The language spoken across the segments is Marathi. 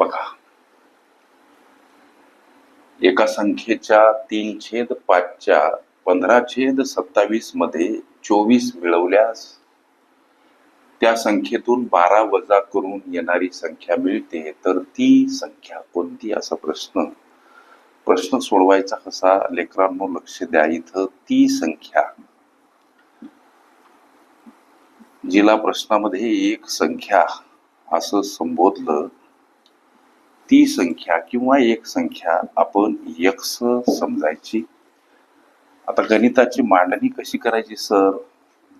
बघा. एका संख्येच्या तीन छेद पाचच्या पंधरा छेद सत्तावीसमध्ये चोवीस मिळवल्यास त्या संख्येतून बारा वजा करून येणारी संख्या मिळते. तर ती संख्या कोणती? असा प्रश्न. प्रश्न सोडवायचा कसा? लेकरांनो लक्ष द्या इथं. ती संख्या. जिला प्रश्नामध्ये एक संख्या. असं संबोधलं. ती संख्या किंवा एक संख्या आपण यक्स समजायची. आता गणिताची मांडणी कशी करायची सर?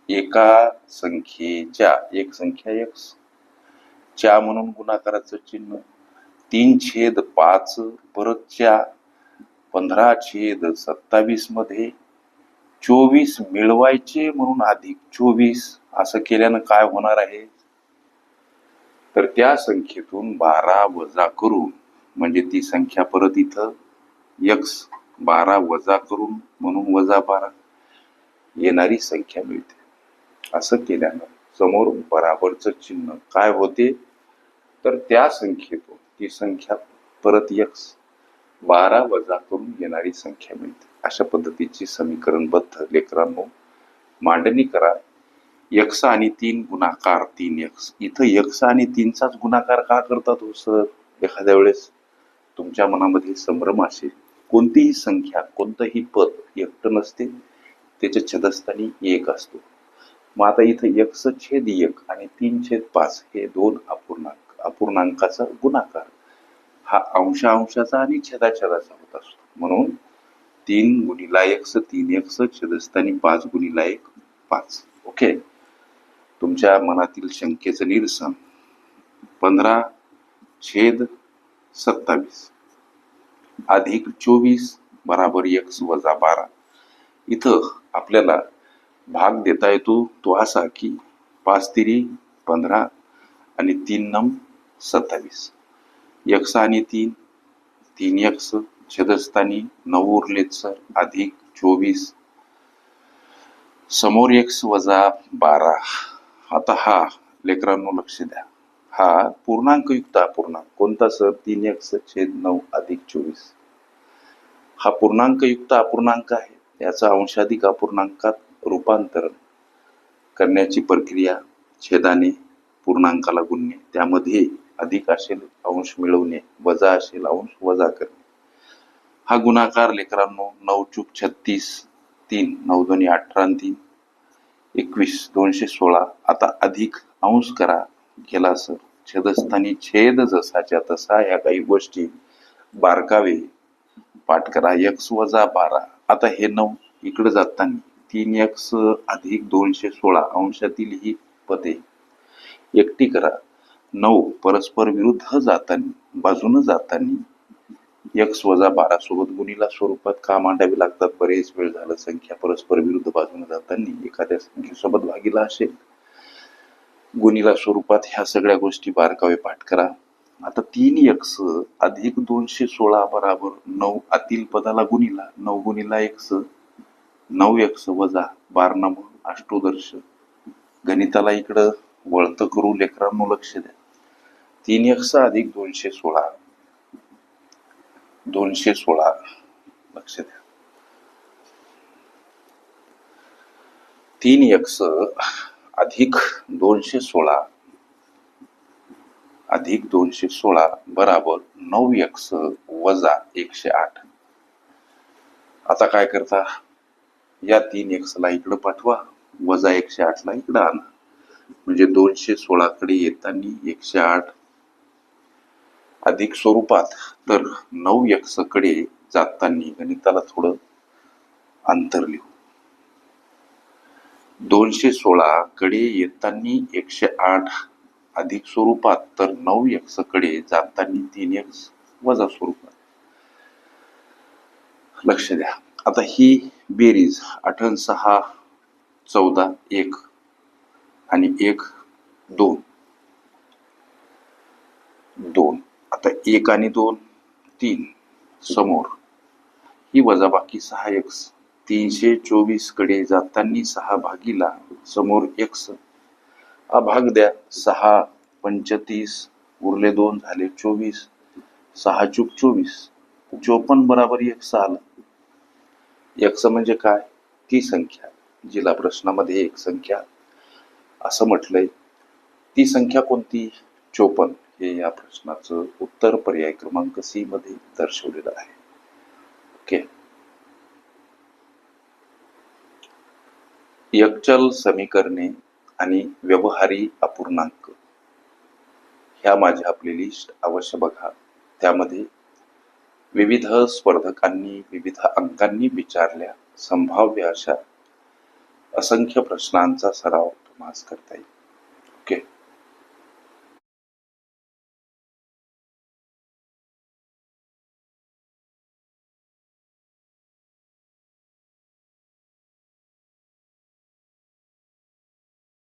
एका संख्येच्या एक संख्या यक्स च्या म्हणून गुणाकाराचं चिन्ह तीन छेद पाच परत च्या पंधरा छेद सत्तावीसमध्ये चोवीस मिळवायचे म्हणून अधिक चोवीस असं केल्यानं काय होणार आहे? तर त्या संख्येतून बारा वजा करून म्हणजे ती संख्या परत इथं यक्स बारा वजा करून म्हणून वजा बारा. येणारी संख्या मिळते. असं केल्यानं समोर बराबरचं चिन्ह काय होते? तर त्या संख्येतून ती संख्या परत यक्स बारा वजा करून येणारी संख्या मिळते. अशा पद्धतीची समीकरणबद्ध लेकरांनो मांडणी करा. यक्स आणि तीन गुणाकार तीन यक्स इथं यक्स आणि तीनचाच गुणाकार का करतात हो सर? एखाद्या वेळेस तुमच्या मनामध्ये संभ्रम असेल. कोणतीही संख्या कोणतंही पद एकटं नसते. त्याच्या छदस्थानी एक असतो. मग आता इथं यक्ष छेद एक आणि तीन छेद पाच हे दोन अपूर्णांक अपूर्णांकाचा गुणाकार. हा अंशांशाचा आणि छेदाछेदाचा होत असतो. म्हणून तीन गुणिला एक्स तीन एक्स छेदस्थानी पाच गुणिला एक पाच. ओके? तुमच्या मनातील शंकेचं निरसन. पंधरा छेद सत्तावीस. अधिक चोवीस बराबर एक वजा बारा. इथं आपल्याला भाग देता येतो तो असा की पाच तिरी पंधरा आणि तीन नम सत्तावीस. यक्ष आणि तीन तीन यक्ष छेदस्थानी नऊ उरलेत सर. अधिक चोवीस. समोर एक्स वजा बारा. आता हा लेकरांनो लक्ष द्या. हा पूर्णांकयुक्त अपूर्णांक कोणता सर? तीन एक्स छेद नऊ अधिक चोवीस. हा पूर्णांकयुक्त अपूर्णांक आहे. याचा अंशाधिक अपूर्णांकात रूपांतरण करण्याची प्रक्रिया छेदाने पूर्णांकाला गुणणे त्यामध्ये अधिक असेल अंश मिळवणे वजा असेल अंश वजा करणे. हा गुणाकार लेकरांनो नऊ चूक छत्तीस तीन नऊ दोन्ही अठरा तीन. एकवीस दोनशे सोळा. आता अधिक अंश करा. केला सर. छेदस्थानी छेद जसाच्या तसा या काही गोष्टी बारकावे. पाठ करा. यक्स वजा बारा. आता हे नऊ इकडे जाताना तीन यक्स अधिक दोनशे सोळा अंशातील ही पदे. एकटी करा. नऊ परस्पर विरुद्ध जाताना बाजूनं जाताना यक्स वजा बारा सोबत गुणीला स्वरूपात का मांडावी लागतात. बरेच वेळ झालं संख्या परस्पर विरुद्ध बाजूने जाताना एखाद्या संख्येसोबत भागीला असेल. गुणीला स्वरूपात ह्या सगळ्या गोष्टी बारकावे पाठ करा. आता तीन यक्स अधिक दोनशे सोळा बराबर नऊ आतील पदाला गुणीला. नऊ गुणीला एक्स नऊ एक्स वजा बारनम अष्टोदर्श. गणिताला इकडं वळतं करू लेकरांनो लक्ष द्या. तीन एक्स अधिक दोनशे सोळा दोनशे सोळा. लक्ष द्या. तीन एक्स अधिक दोनशे सोळा अधिक दोनशे सोळा बराबर नऊ एक्स वजा एकशे आठ. आता काय करता? या तीन एक्स ला इकडं पाठवा वजा एकशे आठ ला इकडं आणा. म्हणजे दोनशे सोळा कडे येताना एकशे आठ अधिक स्वरूपात. तर नऊ यक्षकडे जाताना गणिताला थोडं अंतर लिहू. दोनशे सोळा कडे येताना एकशे आठ अधिक स्वरूपात तर नऊ यक्षकडे कडे जाताना तीन यक्ष वजा स्वरूपात. लक्ष द्या. आता ही बेरीज अठन सहा चौदा एक आणि एक दोन. दोन. आता एक आणि दोन तीन समोर. ही वजाबाकी सहा एक्स तीनशे चोवीसकडे जाताना सहा भागीला समोर एक्स हा भाग द्या. सहा पंचतीस उरले दोन झाले चोवीस. सहा चूक चोवीस. चोपन्न बराबर एक आलं. एकस म्हणजे काय? ती संख्या. जिला प्रश्नामध्ये एक संख्या. असं म्हटलंय. ती संख्या कोणती? चोपन्न. हे या प्रश्नाचं उत्तर पर्याय क्रमांक सी मध्ये दर्शवलेलं आहे. ओके एकचल समीकरणे आणि व्यवहारी अपूर्णांक. ह्या माझ्या प्लेलिस्ट अवश्य बघा. त्यामध्ये विविध स्पर्धकांनी विविध अंकांनी विचारल्या संभाव्य अशा असंख्य प्रश्नांचा सराव तुम्हाला करता येईल.